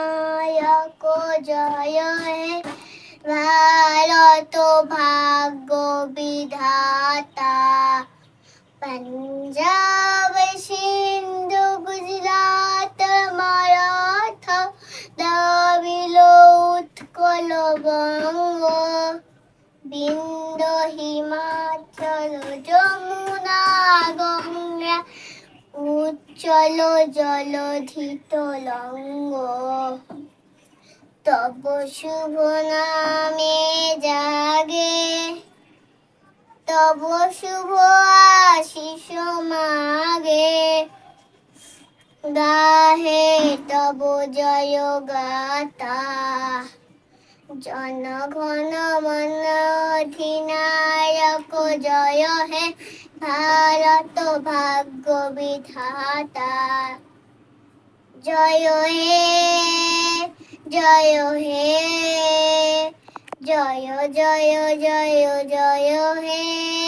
নায়ক জয় ভারত ভাগ্য বিধাতা। পঞ্জাব সিন্ধু গুজরাত মারাঠা দাবিল উৎকল বঙ্গ। বিন্দ হিমাচল জম্মু উজ্জ্বল জলধিত লঙ্গ। তব শুভ নামে জাগে। তব শুভ আশিস মাগে। গাহে তব জয় গাতা। জনগণ মন অধিনায়ক জয় হে। ভারত ভাগ্য বিধাতা। জয় হে জয় হে জয় জয় জয় জয় হে।